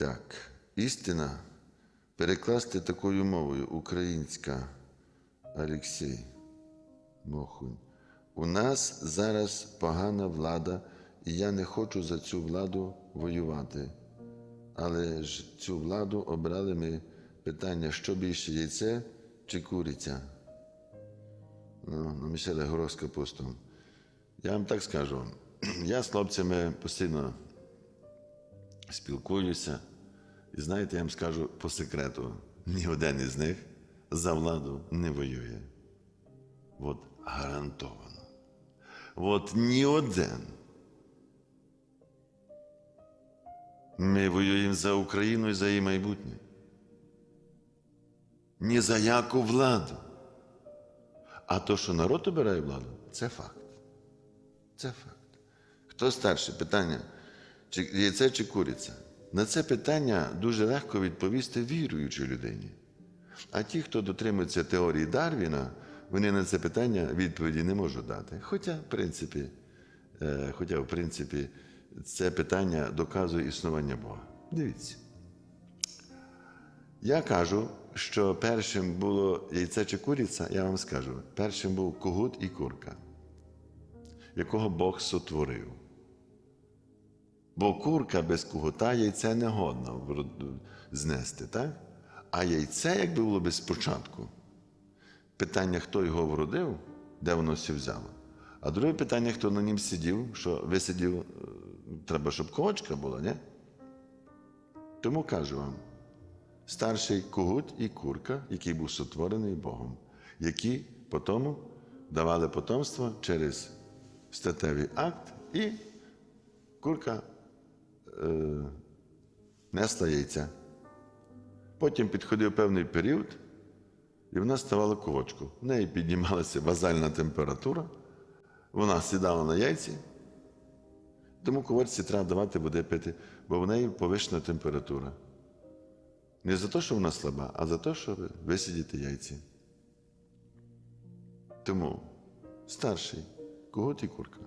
Так, істина перекласти такою мовою українська Олексій Мохунь. У нас зараз погана влада, і я не хочу за цю владу воювати. Але ж цю владу обрали ми питання, що більше яйце чи куриця. Ну, на Мішеля горох з капустом. Я вам так скажу, я з хлопцями постійно спілкуюся. І знаєте, я вам скажу по секрету, ні один із них за владу не воює. От гарантовано. От ні один. Ми воюємо за Україну і за її майбутнє. Ні за яку владу. А то, що народ обирає владу, це факт. Це факт. Хто старший? Питання, чи яйце чи куриця? На це питання дуже легко відповісти віруючій людині. А ті, хто дотримується теорії Дарвіна, вони на це питання відповіді не можуть дати. Хоча, в принципі, е, хоча, в принципі, це питання доказує існування Бога. Дивіться. Я кажу, що першим було яйце чи куриця, я вам скажу, першим був когут і курка, якого Бог сотворив. Бо курка без кугута яйце не годна знести, так? А яйце, якби було без спочатку, питання, хто його вродив, де воно сі взяло. А друге питання, хто на нім сидів, що висидів, е, треба, щоб ковочка була, ні? Тому кажу вам, старший когут і курка, який був сотворений Богом, які потім давали потомство через статевий акт, і курка е, несла яйця. Потім підходив певний період, і вона ставала ковочку. В неї піднімалася базальна температура, вона сідала на яйці, тому ковочці треба давати води пити, бо в неї повищена температура. Не за те, що вона слаба, а за те, щоб висидіти яйці. Тому старший, когут і курка.